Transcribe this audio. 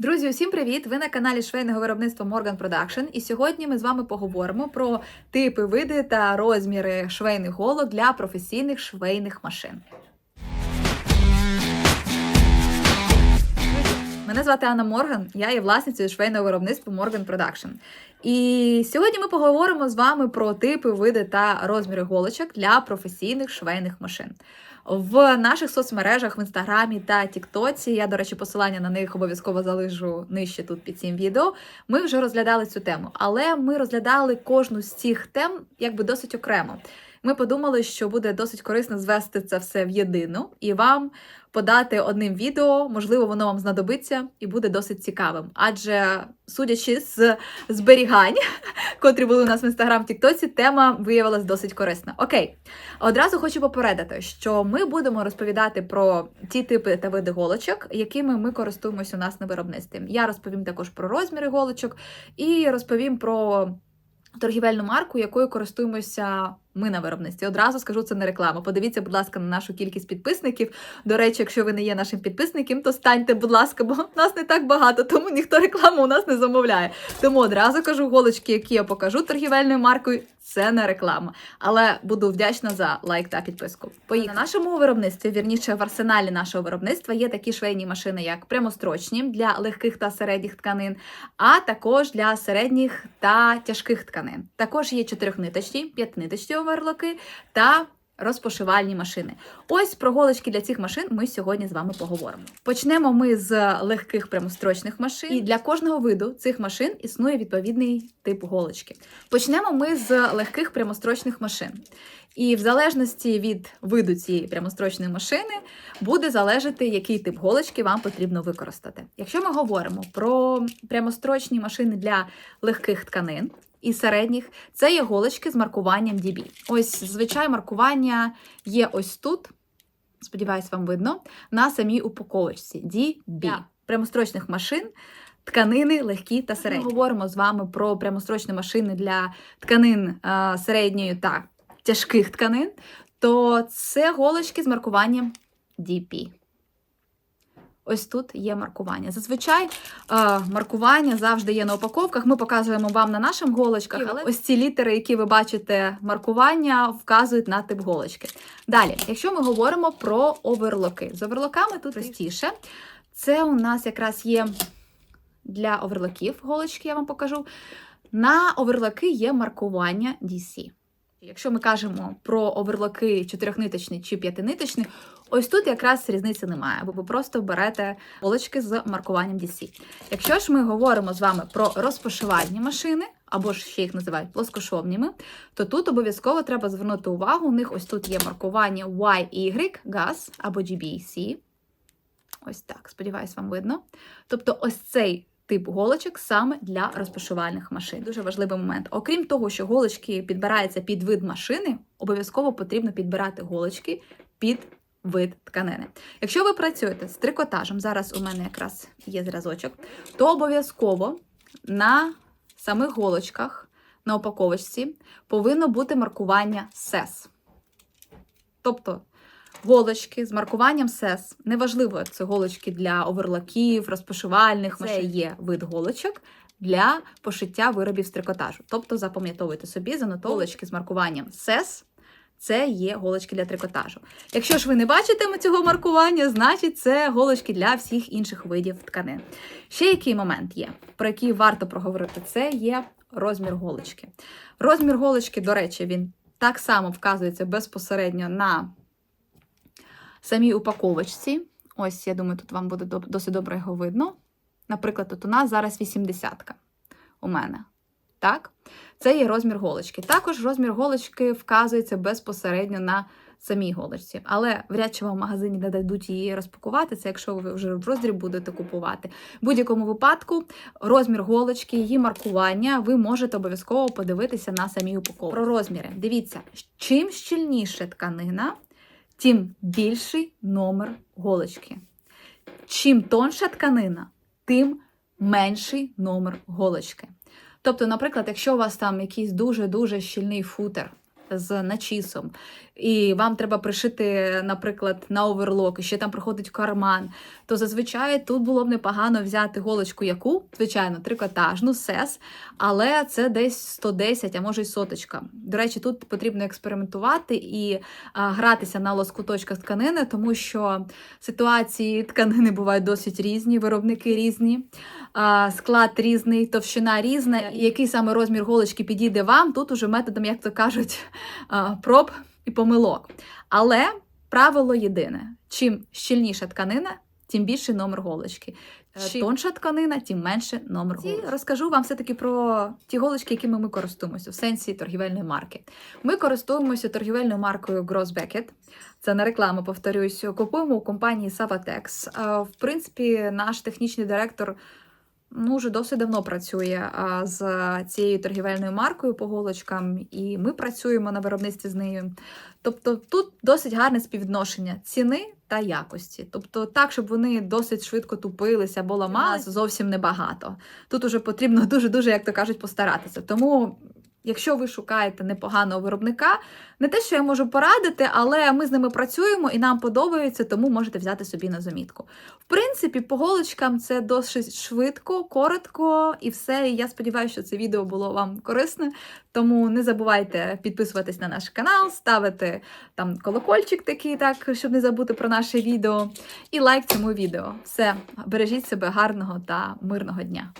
Друзі, усім привіт! Ви на каналі швейного виробництва Morgan Production. І сьогодні ми з вами поговоримо про типи, види та розміри швейних голок для професійних швейних машин. Мене звати Анна Морган, я є власницею швейного виробництва Morgan Production. І сьогодні ми поговоримо з вами про типи, види та розміри голочок для професійних швейних машин. В наших соцмережах в інстаграмі та Тіктоці, я, до речі, посилання на них обов'язково залишу нижче тут під цим відео. Ми вже розглядали цю тему, але ми розглядали кожну з цих тем якби досить окремо. Ми подумали, що буде досить корисно звести це все в єдину і вам подати одним відео. Можливо, воно вам знадобиться і буде досить цікавим. Адже, судячи з зберігань, котрі були у нас в інстаграм Тіктоці, тема виявилась досить корисна. Окей, одразу хочу попередити, що ми будемо розповідати про ті типи та види голочок, якими ми користуємося у нас на виробництві. Я розповім також про розміри голочок і розповім про торгівельну марку, якою користуємося ми на виробництві. Одразу скажу, це не реклама. Подивіться, будь ласка, на нашу кількість підписників. До речі, якщо ви не є нашим підписником, то станьте, будь ласка, бо нас не так багато, тому ніхто рекламу у нас не замовляє. Тому одразу кажу, голочки, які я покажу торгівельною маркою, це не реклама. Але буду вдячна за лайк та підписку. Поїхали. На нашому виробництві, вірніше в арсеналі нашого виробництва, є такі швейні машини, як прямострочні для легких та середніх тканин, а також для середніх та тяжких тканин. Також є чотирьохниточні, п'ятниточні оверлоки та розпошивальні машини. Ось про голочки для цих машин ми сьогодні з вами поговоримо. Почнемо ми з легких прямострочних машин. І для кожного виду цих машин існує відповідний тип голочки. Почнемо ми з легких прямострочних машин. І в залежності від виду цієї прямострочної машини буде залежати, який тип голочки вам потрібно використати. Якщо ми говоримо про прямострочні машини для легких тканин, і середніх це є голочки з маркуванням DB. Ось зазвичай маркування є ось тут. Сподіваюсь, вам видно, на самій упаковочці DB. Для прямострочних машин. Тканини легкі та середні. Ми говоримо з вами про прямострочні машини для тканин а, середньої та тяжких тканин, то це голочки з маркуванням DP. Ось тут є маркування. Зазвичай е, маркування завжди є на упаковках. Ми показуємо вам на наших голочках, але ось ці літери, які ви бачите, маркування вказують на тип голочки. Далі, якщо ми говоримо про оверлоки, з оверлоками тут простіше. Це у нас якраз є для оверлоків голочки, я вам покажу. На оверлоки є маркування DC. Якщо ми кажемо про оверлоки чотирьохниточний чи п'ятиниточний, ось тут якраз різниці немає, бо ви просто берете голочки з маркуванням DC. Якщо ж ми говоримо з вами про розпошивальні машини, або ж ще їх називають плоскошовніми, то тут обов'язково треба звернути увагу. У них ось тут є маркування YY, GAS або GBC. Ось так, сподіваюсь, вам видно. Тобто, ось цей тип голочок саме для розпашувальних машин. Дуже важливий момент. Окрім того, що голочки підбираються під вид машини, обов'язково потрібно підбирати голочки під вид тканини. Якщо ви працюєте з трикотажем, зараз у мене якраз є зразочок, то обов'язково на самих голочках, на упаковочці, повинно бути маркування SES. Тобто голочки з маркуванням SES. Неважливо, це голочки для оверлаків, розпошивальних машин. Є вид голочок для пошиття виробів з трикотажу. Тобто запам'ятовуйте собі, занотовуйте голочки з маркуванням SES. Це є голочки для трикотажу. Якщо ж ви не бачите цього маркування, значить це голочки для всіх інших видів тканин. Ще який момент є, про який варто проговорити, це є розмір голочки. Розмір голочки, до речі, він так само вказується безпосередньо на самій упаковочці. Ось, я думаю, тут вам буде досить добре його видно. Наприклад, тут у нас зараз 80-ка у мене. Так? Це є розмір голочки. Також розмір голочки вказується безпосередньо на самій голочці. Але вряд чи вам в магазині не дадуть її розпакувати, це якщо ви вже в роздріб будете купувати. В будь-якому випадку розмір голочки, її маркування ви можете обов'язково подивитися на самій упаковці. Про розміри. Дивіться, чим щільніше тканина, тим більший номер голочки. Чим тонша тканина, тим менший номер голочки. Тобто, наприклад, якщо у вас там якийсь дуже-дуже щільний футер з начісом, і вам треба пришити, наприклад, на оверлок, і ще там проходить карман, то зазвичай тут було б непогано взяти голочку яку, звичайно, трикотажну, сес, але це десь 110, а може й соточка. До речі, тут потрібно експериментувати і а, гратися на лоскуточках тканини, тому що ситуації тканини бувають досить різні, виробники різні, а, склад різний, товщина різна. Який саме розмір голочки підійде вам, тут уже методом, як то кажуть, а, проб і помилок. Але правило єдине: чим щільніша тканина, тим більший номер голочки. Чим тонша тканина, тим менше номер голочки. Розкажу вам все-таки про ті голочки, якими ми користуємося в сенсі торгівельної марки. Ми користуємося торгівельною маркою Gross Beckett. Це не реклама, повторюсь. Купуємо у компанії Savatex. В принципі, наш технічний директор ну, вже досить давно працює а, з цією торгівельною маркою по голочкам, і ми працюємо на виробництві з нею. Тобто тут досить гарне співвідношення ціни та якості. Тобто, так, щоб вони досить швидко тупилися або ламалися, зовсім небагато. Тут уже потрібно дуже-дуже, як то кажуть, постаратися. Тому. Якщо ви шукаєте непоганого виробника, не те, що я можу порадити, але ми з ними працюємо і нам подобається, тому можете взяти собі на замітку. В принципі, по голочкам це досить швидко, коротко і все. І я сподіваюся, що це відео було вам корисне. Тому не забувайте підписуватись на наш канал, ставити там колокольчик такий, так, щоб не забути про наше відео. І лайк цьому відео. Все, бережіть себе гарного та мирного дня.